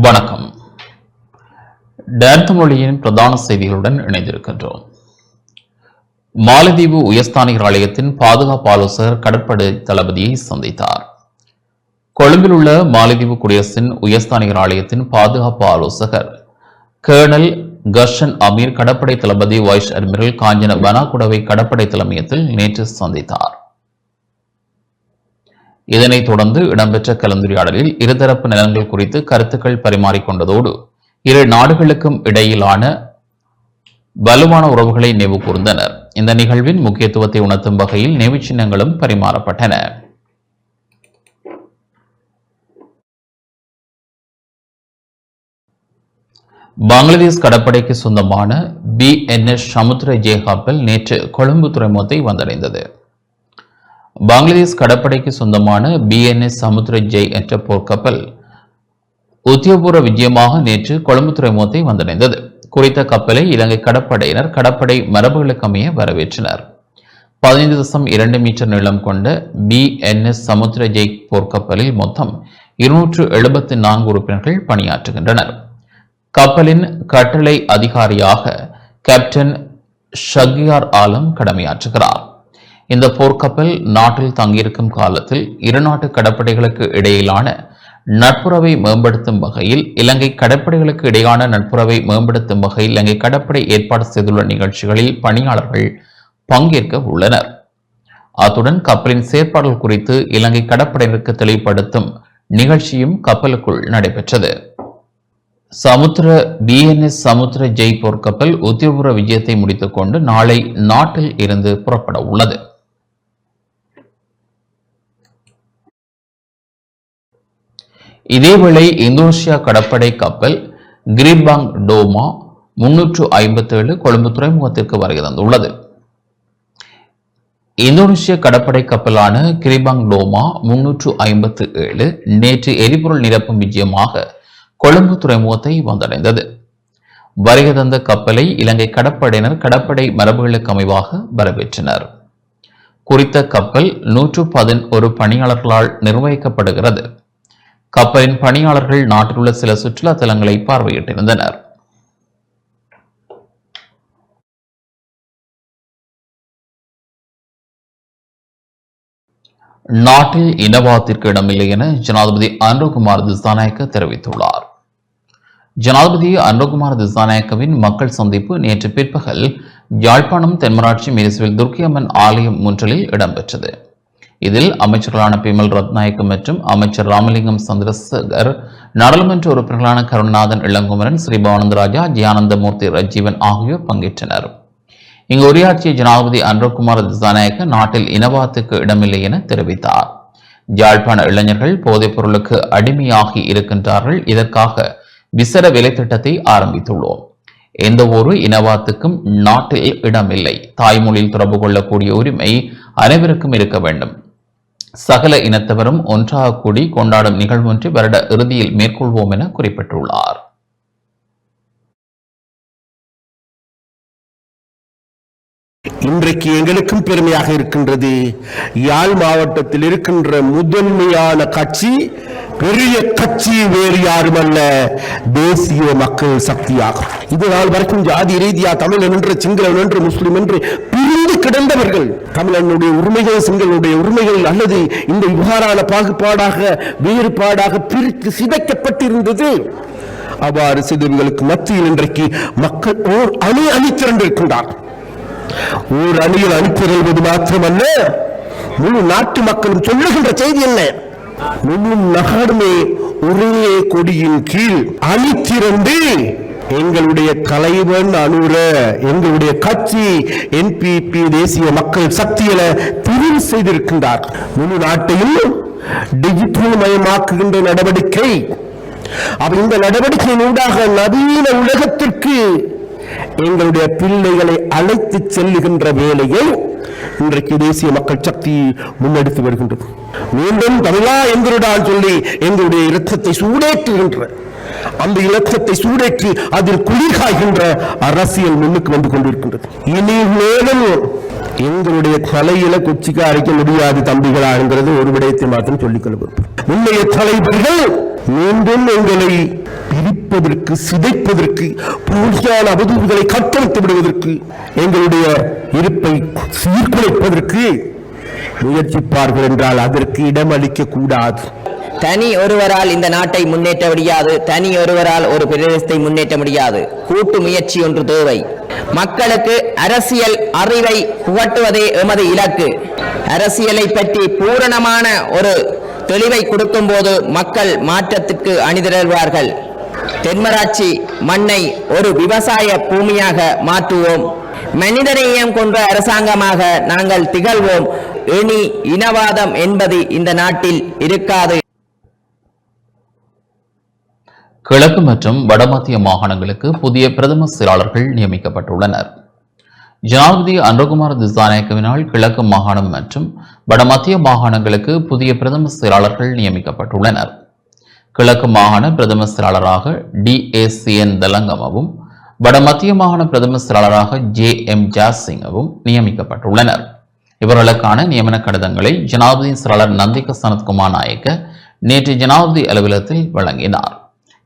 வணக்கம். டேர்த் மொழியின் பிரதான செய்திகளுடன் இணைந்திருக்கின்றோம். மாலத்தீவு உயர்ஸ்தானிகர் ஆலயத்தின் பாதுகாப்பு ஆலோசகர் கடற்படை தளபதியை சந்தித்தார். கொழும்பில் உள்ள மாலத்தீவு குடியரசின் உயர்ஸ்தானிகர் ஆலயத்தின் பாதுகாப்பு ஆலோசகர் கேர்னல் கர்ஷன் அமீர் கடற்படை தளபதி வைஸ் அட்மிரல் காஞ்சன வனாகுடவை கடற்படை தலைமையத்தில் நேற்று சந்தித்தார். இதனைத் தொடர்ந்து இடம்பெற்ற கலந்துரையாடலில் இருதரப்பு நலன்கள் குறித்து கருத்துக்கள் பரிமாறிக்கொண்டதோடு இரு நாடுகளுக்கும் இடையிலான வலுவான உறவுகளை நினைவு கூர்ந்தனர். இந்த நிகழ்வின் முக்கியத்துவத்தை உணர்த்தும் வகையில் நினைவு சின்னங்களும் பரிமாறப்பட்டன. பங்களாதேஷ் கடற்படைக்கு சொந்தமான பிஎன்எஸ் சமுத்திர ஜே கப்பல் நேற்று கொழும்பு துறைமுகத்தை வந்தடைந்தது. பங்களாதேஷ் கடற்படைக்கு சொந்தமான பிஎன்எஸ் சமுத்திர ஜெய் என்ற போர்க்கப்பல் உத்தியோகபூர்வ விஜயமாக நேற்று கொழும்பு துறைமுகத்தை வந்தடைந்தது. குறித்த கப்பலை இலங்கை கடற்படையினர் கடற்படை மரபுகளுக்கமைய வரவேற்றனர். பதினைந்து தசம் இரண்டு மீட்டர் நீளம் கொண்ட பிஎன்எஸ் சமுத்திர ஜெய் போர்க்கப்பலில் மொத்தம் இருநூற்று எழுபத்தி நான்கு உறுப்பினர்கள் பணியாற்றுகின்றனர். கப்பலின் கட்டளை அதிகாரியாக கேப்டன் ஷகியார் ஆலம் கடமையாற்றுகிறார். இந்த போர்க்கப்பல் நாட்டில் தங்கியிருக்கும் காலத்தில் இரு நாட்டு கடற்படைகளுக்கு இடையிலான நட்புறவை மேம்படுத்தும் வகையில் இலங்கை கடற்படைகளுக்கு இடையான நட்புறவை மேம்படுத்தும் வகையில் இலங்கை கடற்படை ஏற்பாடு செய்துள்ள நிகழ்ச்சிகளில் பணியாளர்கள் பங்கேற்க உள்ளனர். அத்துடன் கப்பலின் செயற்பாடுகள் குறித்து இலங்கை கடற்படையினருக்கு தெளிவுபடுத்தும் நிகழ்ச்சியும் கப்பலுக்குள் நடைபெற்றது. சமுத்திர பிஎன்எஸ் சமுத்திர ஜெய் போர்க்கப்பல் உத்தியோகபூர்வ விஜயத்தை முடித்துக்கொண்டு நாளை நாட்டில் இருந்து புறப்பட உள்ளது. இதேவேளை இந்தோனேசியா கடற்படை கப்பல் கிரிபாங் டோமா முன்னூற்று ஐம்பத்தேழு கொழும்பு துறைமுகத்திற்கு வருகை தந்துள்ளது. இந்தோனேஷிய கடற்படை கப்பலான கிரிபாங் டோமா முன்னூற்று ஐம்பத்து ஏழு நேற்று எரிபொருள் நிரப்பும் விஜயமாக கொழும்பு துறைமுகத்தை வந்தடைந்தது. வருகை தந்த கப்பலை இலங்கை கடற்படையினர் கடற்படை மரபுகளுக்கு அமைவாக வரவேற்றனர். குறித்த கப்பல் நூற்று பதினொரு பணியாளர்களால் நிர்வகிக்கப்படுகிறது. கப்பலின் பணியாளர்கள் நாட்டில் உள்ள சில சுற்றுலா தலங்களை பார்வையிட்டிருந்தனர். நாட்டில் இனவாதத்திற்கு இடமில்லை என ஜனாதிபதி அன்ருகுமார் திசாநாயக்க தெரிவித்துள்ளார். ஜனாதிபதி அன்ருகுமார் திசாநாயக்கவின் மக்கள் சந்திப்பு நேற்று பிற்பகல் யாழ்ப்பாணம் தென்மராட்சி மேரிசுவில் துர்க்கியம்மன் ஆலயம் முன்றலில் இடம்பெற்றது. இதில் அமைச்சர்களான பிமல் ரத்நாயக்கம் மற்றும் அமைச்சர் ராமலிங்கம் சந்திரசேகர் நாடாளுமன்ற உறுப்பினர்களான கருணாநாதன் இளங்குமரன் ஸ்ரீபானந்தராஜா ஜியானந்தமூர்த்தி ரஜீவன் ஆகியோர் பங்கேற்றனர். இங்கு உரையாற்றிய ஜனாதிபதி அன்றகுமார் திசாநாயக்க நாட்டில் இனவாத்துக்கு இடமில்லை என தெரிவித்தார். யாழ்ப்பாண இளைஞர்கள் போதைப் பொருளுக்கு அடிமையாகி இருக்கின்றார்கள். இதற்காக விசர விலை திட்டத்தை ஆரம்பித்துள்ளோம். எந்த ஒரு இனவாத்துக்கும் நாட்டில் இடமில்லை. தாய்மொழியில் தொடர்பு கொள்ளக்கூடிய உரிமை அனைவருக்கும் இருக்க வேண்டும். சகல இனத்தவரும் ஒன்றாக கூடி கொண்டாடும் நிகழ்வொன்று வருட இறுதியில் மேற்கொள்வோம் என குறிப்பிட்டுள்ளார். இன்றைக்கு எங்களுக்கும் பெருமையாக இருக்கின்றது. யாழ் மாவட்டத்தில் இருக்கின்ற முதன்மையான கட்சி பெரிய கட்சி வேறு யாரும் அல்ல தேசிய மக்கள் சக்தியாகும் இது நாள் வரைக்கும் ஜாதி ரீதியா தமிழன் என்று சிங்களன் என்று முஸ்லிம் என்று பிரிந்து கிடந்தவர்கள் தமிழனுடைய உரிமைகள் சிங்களுடைய உரிமைகள் அல்லது இந்த இவ்வாறான பாகுபாடாக வேறுபாடாக பிரித்து சிதைக்கப்பட்டிருந்தது. அவ்வாறு சிதைவுகளுக்கு மத்தியில் இன்றைக்கு மக்கள் ஓர் அணி அணித்திரண்டிருக்கின்றார் ஓர் அணியில் அனுப்பிடுவது மாத்திரமல்ல. முழு நாட்டு மக்களும் சொல்லுகின்ற செய்தி என்ன? முழு நாடுமே ஒரே கொடியின் கீழ் அணித்திரண்டு. எங்களுடைய கலைவன் அனுர எங்களுடைய கட்சி என்பிபி தேசிய மக்கள் சக்தியில தெரிவு செய்திருக்கின்றார். முழு நாட்டையும் டிஜிட்டல் மயமாக்குகின்ற நடவடிக்கை. அப்ப இந்த நடவடிக்கையின் ஊடாக நவீன உலகத்திற்கு எங்களுடைய பிள்ளைகளை அழைத்து செல்லுகின்ற வேலையை இன்றைக்கு தேசிய மக்கள் சக்தி முன்னெடுத்து வருகின்றது. மீண்டும் தமிழா எங்களுடன் சொல்லி எங்களுடைய இரத்தத்தை சூடேற்றுகின்ற அந்த இலக்கத்தை சூடேற்றி அதில் குளிர்காய்கின்ற அரசியல் முன்னுக்கு வந்து கொண்டிருக்கின்றது இனி மேலும் எங்களுடைய தலையில கொச்சிக்க அரைக்க முடியாது தம்பிகளாங்கிறது ஒரு விடயத்தை மாத்திரம் சொல்லிக் கொள்ள விரும்புகிறேன். முன்னைய தலைவர்கள் மீண்டும் எங்களை பிரிப்பதற்கு சிதைப்பதற்கு போலியான அவதூறுகளை கட்டளித்து விடுவதற்கு எங்களுடைய இருப்பை சீர்குலைப்பதற்கு முயற்சிப்பார்கள் என்றால் அதற்கு இடமளிக்க கூடாது தனி ஒருவரால் இந்த நாட்டை முன்னேற்ற முடியாது. தனி ஒருவரால் ஒரு பிரதேசத்தை முன்னேற்ற முடியாது. கூட்டு முயற்சி ஒன்று தேவை. மக்களுக்கு அரசியல் அறிவை புகட்டுவதே எமது இலக்கு. அரசியலை பற்றி பூரணமான ஒரு தெளிவை கொடுக்கும் போது மக்கள் மாற்றத்துக்கு அணிதிரள்வார்கள். தென்மராட்சி மண்ணை ஒரு விவசாய பூமியாக மாற்றுவோம். மனிதநேயம் கொண்ட அரசாங்கமாக நாங்கள் திகழ்வோம். இனி இனவாதம் என்பது இந்த நாட்டில் இருக்காது. கிழக்கு மற்றும் வடமத்திய மாகாணங்களுக்கு புதிய பிரதம செயலாளர்கள் நியமிக்கப்பட்டுள்ளனர். ஜனாதிபதி அன்றகுமார் திசாநாயக்கவினால் கிழக்கு மாகாணம் மற்றும் வடமத்திய மாகாணங்களுக்கு புதிய பிரதம செயலாளர்கள் நியமிக்கப்பட்டுள்ளனர். கிழக்கு மாகாண பிரதம செயலாளராக டி என் தலங்கமவும் வடமத்திய மாகாண பிரதம செயலாளராக ஜே எம் ஜாசிங்கவும் நியமிக்கப்பட்டுள்ளனர். இவர்களுக்கான நியமன கடிதங்களை ஜனாதிபதி சரளர் நந்திக சனத்குமார் நாயக்க நேற்று ஜனாதிபதி அலுவலகத்தில் வழங்கினார்.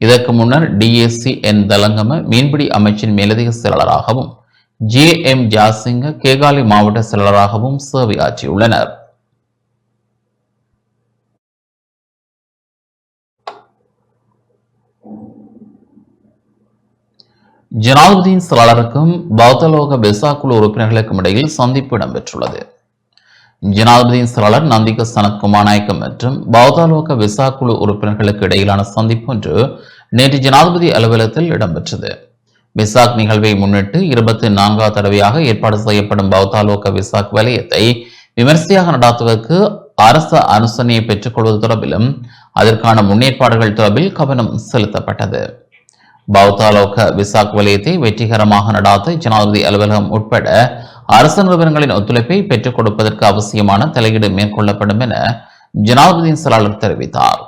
இதற்கு முன்னர் டிஎஸ்சி என் தலங்கம மீன்பிடி அமைச்சின் மேலதிக செயலாளராகவும் ஜே எம் ஜாசிங்க கேகாலி மாவட்ட செயலராகவும் சேவையாற்றியுள்ளனர் ஜனாதிபதியின் செயலாளருக்கும் பௌத்தலோக பெசா குழு உறுப்பினர்களுக்கும் இடையில் சந்திப்பு இடம்பெற்றுள்ளது. ஜனாதிபதியின் செயலாளர் நந்திக சனத்குமார் நாயக்கம் மற்றும் பௌதாலோக விசா குழு உறுப்பினர்களுக்கு இடையிலான சந்திப்பு ஒன்று நேற்று ஜனாதிபதி அலுவலகத்தில் இடம்பெற்றது. விசாக் நிகழ்வை முன்னிட்டு இருபத்தி நான்காவது தடவையாக ஏற்பாடு செய்யப்படும் பௌத்தாலோக விசாக் வலயத்தை விமர்சையாக நடாத்துவதற்கு அரச அனுசரணையை பெற்றுக்கொள்வது தொடர்பிலும் அதற்கான முன்னேற்பாடுகள் தொடர்பில் கவனம் செலுத்தப்பட்டது. பௌத்தாலோக விசாக் வலயத்தை வெற்றிகரமாக நடாத்த ஜனாதிபதி அலுவலகம் உட்பட அரசு நிறுவனங்களின் ஒத்துழைப்பை பெற்றுக் கொடுப்பதற்கு அவசியமான தலையீடு மேற்கொள்ளப்படும் என ஜனாதிபதியின் செயலாளர் தெரிவித்தார்.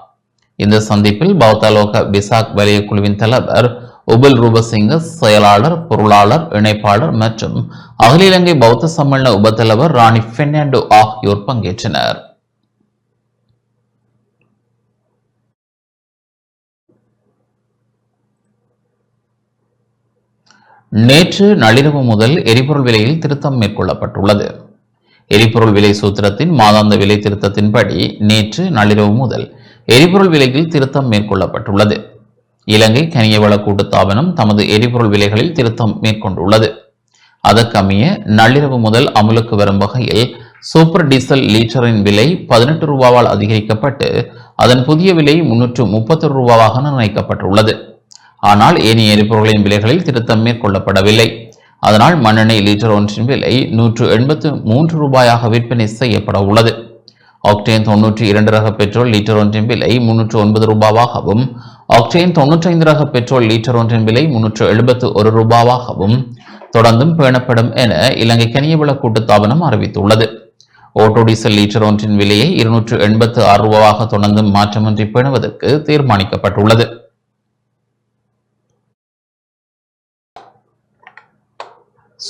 இந்த சந்திப்பில் பௌத்தாலோக விசாக் வலய குழுவின் தலைவர் உபுல் ரூபசிங்க செயலாளர் பொருளாளர் இணைப்பாளர் மற்றும் அகில இலங்கை பௌத்த சம்மேளன உபத்தலைவர் ராணி பெர்னாண்டோ ஆகியோர் பங்கேற்றனர். நேற்று நள்ளிரவு முதல் எரிபொருள் விலையில் திருத்தம் மேற்கொள்ளப்பட்டுள்ளது. எரிபொருள் விலை சூத்திரத்தின் மாதாந்த விலை திருத்தத்தின்படி நேற்று நள்ளிரவு முதல் எரிபொருள் விலையில் திருத்தம் மேற்கொள்ளப்பட்டுள்ளது. இலங்கை கனியவள கூட்டுத்தாபனம் தமது எரிபொருள் விலைகளில் திருத்தம் மேற்கொண்டுள்ளது. அதற்கமைய நள்ளிரவு முதல் அமுலுக்கு வரும் வகையில் சூப்பர் டீசல் லீட்டரின் விலை பதினெட்டு ரூபாவால் அதிகரிக்கப்பட்டு அதன் புதிய விலை முன்னூற்று முப்பத்தி ரூபாவாக நிர்ணயிக்கப்பட்டுள்ளது. ஆனால் ஏனைய எரிபொருளின் விலைகளில் திருத்தம் மேற்கொள்ளப்படவில்லை. அதனால் மண்ணெண்ணெய் லீட்டர் ஒன்றின் விலை நூற்று எண்பத்து மூன்று ரூபாயாக விற்பனை செய்யப்பட உள்ளது. ஆக்டேன் தொன்னூற்றி இரண்டு ரக பெட்ரோல் லீட்டர் ஒன்றின் விலை முன்னூற்று ஒன்பது ரூபாவாகவும் ஆக்டேன் தொன்னூற்றி ஐந்து ரக பெட்ரோல் லீட்டர் ஒன்றின் விலை முன்னூற்று எழுபத்து ஒரு ரூபாவாகவும் தொடர்ந்தும் பேணப்படும் என இலங்கை கனியவள கூட்டுத்தாபனம் அறிவித்துள்ளது. ஓட்டோ டீசல் லீட்டர் ஒன்றின் விலையை இருநூற்று எண்பத்து ஆறு ரூபாவாக தொடர்ந்தும் மாற்றமின்றி பேணுவதற்கு தீர்மானிக்கப்பட்டுள்ளது.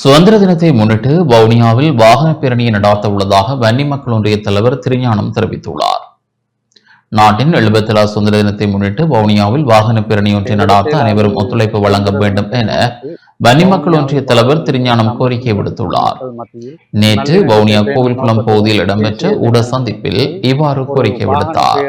சுதந்திர தினத்தை முன்னிட்டு வவுனியாவில் வாகன பேரணியை நடாத்த உள்ளதாக வன்னி மக்கள் ஒன்றிய தலைவர் திருஞானம் தெரிவித்துள்ளார். நாட்டின் எழுபத்தி சுதந்திர தினத்தை முன்னிட்டு வவுனியாவில் வாகன பேரணி ஒன்றை நடாத்த அனைவரும் ஒத்துழைப்பு வழங்க வேண்டும் என வன்னி மக்கள் ஒன்றிய தலைவர் திருஞானம் கோரிக்கை விடுத்துள்ளார். நேற்று வவுனியா கோவில்குளம் பகுதியில் இடம்பெற்ற உட சந்திப்பில் இவ்வாறு கோரிக்கை வாகன விடுத்தார்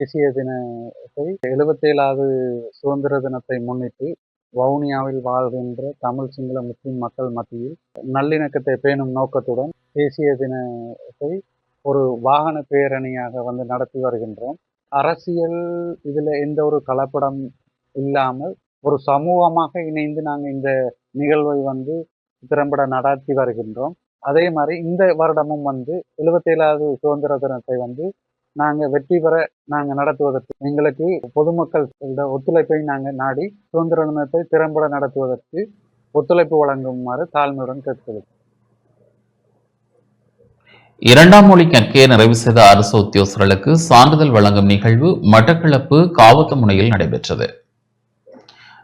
தேசிய தினத்தை எழுபத்தேழாவது சுதந்திர தினத்தை முன்னிட்டு வவுனியாவில் வாழ்கின்ற தமிழ் சிங்கள முஸ்லிம் மக்கள் மத்தியில் நல்லிணக்கத்தை பேணும் நோக்கத்துடன் தேசிய தினத்தை ஒரு வாகன பேரணியாக வந்து நடத்தி வருகின்றோம். அரசியல் இதில் எந்த ஒரு கலப்படம் இல்லாமல் ஒரு சமூகமாக இணைந்து நாங்கள் இந்த நிகழ்வை வந்து திறம்பட நடத்தி வருகின்றோம். அதே மாதிரி இந்த வருடமும் வந்து எழுபத்தேழாவது சுதந்திர தினத்தை வந்து நாங்கள் வெற்றி பெற நாங்கள் நடத்துவதற்கு எங்களுக்கு பொதுமக்கள் ஒத்துழைப்பை நாங்கள் நாடி சுதந்திர தினத்தை திறம்பட நடத்துவதற்கு ஒத்துழைப்பு வழங்குமாறு தாழ்மையுடன் கேட்கிறது இரண்டாம் மொழி கற்கையை நிறைவு செய்த அரசு உத்தியோகர்களுக்கு சான்றிதழ் வழங்கும் நிகழ்வு மட்டக்களப்பு காவத்து முனையில் நடைபெற்றது.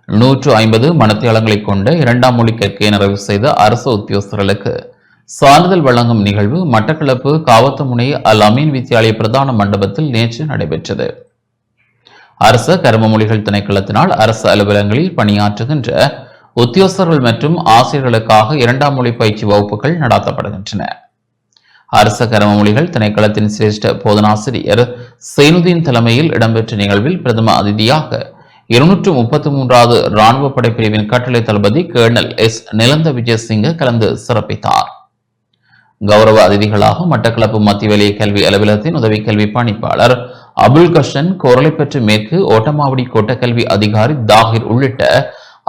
நூற்று ஐம்பது மனத்தியாளங்களை கொண்ட இரண்டாம் மொழி கற்கையை நிறைவு செய்த அரசு உத்தியோகர்களுக்கு சான்றிதழ் வழங்கும் நிகழ்வு மட்டக்களப்பு காவத்தமுனை அல் அமீன் வித்தியாலய பிரதான மண்டபத்தில் நேற்று நடைபெற்றது. அரச கருமமொழிகள் திணைக்களத்தினால் அரசு அலுவலகங்களில் பணியாற்றுகின்ற உத்தியோகர்கள் மற்றும் ஆசிரியர்களுக்காக இரண்டாம் மொழி பயிற்சி வகுப்புகள் நடத்தப்படுகின்றன. அரச கருமமொழிகள் திணைக்களத்தின் சிரேஷ்ட போதனாசிரியர் சைனுதீன் தலைமையில் இடம்பெற்ற நிகழ்வில் பிரதம அதிதியாக இருநூற்று முப்பத்தி மூன்றாவது ராணுவ படைப்பிரிவின் கட்டளை தளபதி கேர்னல் எஸ். நிலந்த விஜயசிங்க கலந்து சிறப்பித்தார். கௌரவ அதிதிகளாக மட்டக்களப்பு மத்திய வலய கல்வி அலுவலகத்தின் உதவி கல்வி பணிப்பாளர் அபுல் கஷன் கோரளைப்பற்று மேற்கு ஓட்டமாவடி கோட்ட கல்வி அதிகாரி தாகிர் உள்ளிட்ட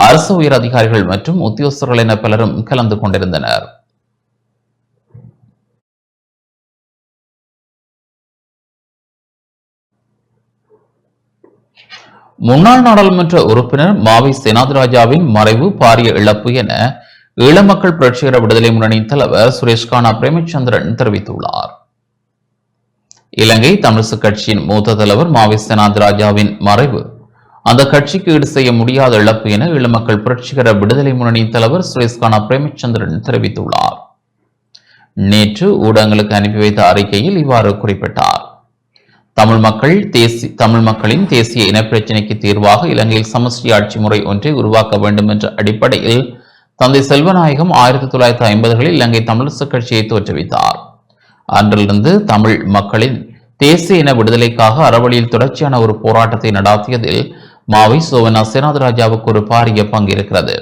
அரசு உயர் அதிகாரிகள் மற்றும் உத்தியோகஸ்தர்கள் என பலரும் கலந்து கொண்டிருந்தனர். முன்னாள் நாடாளுமன்ற உறுப்பினர் மாவை சேனாதிராஜாவின் மறைவு பாரிய இழப்பு என ஈழ மக்கள் புரட்சிகர விடுதலை முன்னணியின் தலைவர் சுரேஷ் கானா பிரேமச்சந்திரன் தெரிவித்துள்ளார். இலங்கை தமிழிசு கட்சியின் மூத்த தலைவர் மாவை ராஜாவின் மறைவு. அந்த கட்சிக்கு ஈடு செய்ய முடியாத இழப்பு என ஈழ மக்கள் புரட்சிகர விடுதலை முன்னணியின் தலைவர் சுரேஷ் கானா பிரேமச்சந்திரன் தெரிவித்துள்ளார். நேற்று ஊடகங்களுக்கு அனுப்பி வைத்த அறிக்கையில் இவ்வாறு குறிப்பிட்டார். தமிழ் மக்கள் தேசிய தமிழ் மக்களின் தேசிய இனப்பிரச்சினைக்கு தீர்வாக இலங்கையில் சமஸ்டி ஆட்சி முறை ஒன்றை உருவாக்க வேண்டும் என்ற அடிப்படையில் தந்தை செல்வநாயகம் ஆயிரத்தி தொள்ளாயிரத்தி ஐம்பதுகளில் இலங்கை தமிழிசு கட்சியை தோற்றுவித்தார். அன்றிலிருந்து தமிழ் மக்களின் தேசிய இன விடுதலைக்காக அறவழியில் தொடர்ச்சியான ஒரு போராட்டத்தை நடாத்தியதில் மாவை சோவனா சேனாதராஜாவுக்கு ஒரு பாரிய பங்கு இருக்கிறது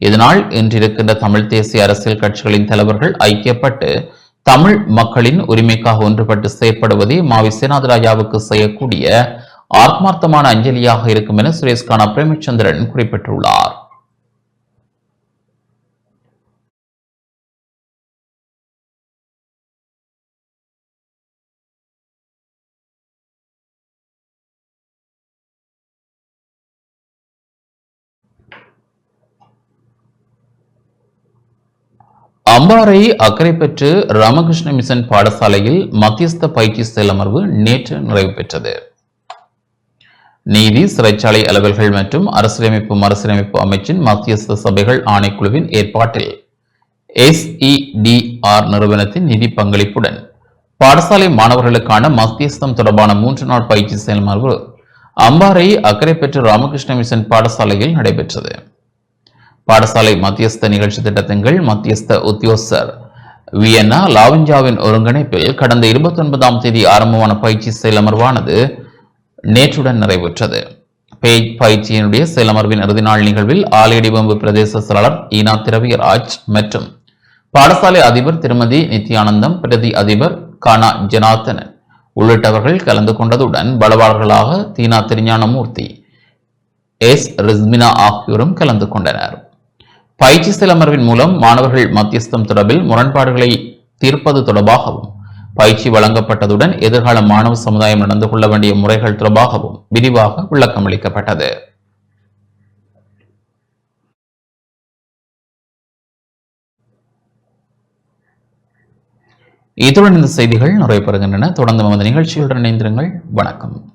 இதனால் இன்றிருக்கின்ற தமிழ் தேசிய அரசியல் கட்சிகளின் தலைவர்கள் ஐக்கியப்பட்டு தமிழ் மக்களின் உரிமைக்காக ஒன்றுபட்டு செயற்படுவதே மாவி சேனாதராஜாவுக்கு செய்யக்கூடிய ஆத்மார்த்தமான அஞ்சலியாக இருக்கும் என சுரேஷ்கானா பிரேமச்சந்திரன் குறிப்பிட்டுள்ளார். அம்பாறை அக்கறை பெற்று ராமகிருஷ்ண மிஷன் பாடசாலையில் மத்தியஸ்த பயிற்சி செயலமர்வு நேற்று நிறைவு பெற்றது. நீதி சிறைச்சாலை அலுவல்கள் மற்றும் அரசியலமைப்பு மறுசீரமைப்பு அமைச்சின் மத்தியஸ்த சபைகள் ஆணைக்குழுவின் ஏற்பாட்டில் எஸ்இடிஆர் நிறுவனத்தின் நிதி பங்களிப்புடன் பாடசாலை மாணவர்களுக்கான மத்தியஸ்தம் தொடர்பான மூன்று நாள் பயிற்சி செயல்மர்வு அம்பாறை அக்கறை பெற்று ராமகிருஷ்ண மிஷன் பாடசாலையில் நடைபெற்றது. பாடசாலை மத்தியஸ்த நிகழ்ச்சி திட்டத்தின் கீழ் மத்தியஸ்த உத்தியோசர் வியன்னா லாவிஞ்சாவின் ஒருங்கிணைப்பில் கடந்த இருபத்தி ஒன்பதாம் தேதி ஆரம்பமான பயிற்சி செயலமர்வானது நேற்றுடன் நிறைவுற்றது. பேய் பயிற்சியினுடைய செயலமர்வின் இறுதி நாள் நிகழ்வில் ஆலையடிபம்பு பிரதேச செயலாளர் ஈனா திரவியராஜ் மற்றும் பாடசாலை அதிபர் திருமதி நித்யானந்தம் பிரதி அதிபர் கானா ஜனார்த்தனன் உள்ளிட்டவர்கள் கலந்து கொண்டதுடன் பலவாளர்களாக தீனா திருஞானமூர்த்தி எஸ் ரிஸ்மினா ஆகியோரும் கலந்து கொண்டனர். பயிற்சி சிலமர்வின் மூலம் மாணவர்கள் மத்தியஸ்தம் தொடர்பில் முரண்பாடுகளை தீர்ப்பது தொடர்பாகவும் பயிற்சி வழங்கப்பட்டதுடன் எதிர்கால மாணவ சமுதாயம் நடந்து கொள்ள வேண்டிய முறைகள் தொடர்பாகவும் விரிவாக விளக்கம் அளிக்கப்பட்டது இத்துடன் இந்த செய்திகள் நிறைவு பெறுகின்றன தொடர்ந்து நமது நிகழ்ச்சிகளுடன் இணைந்திருங்கள். வணக்கம்.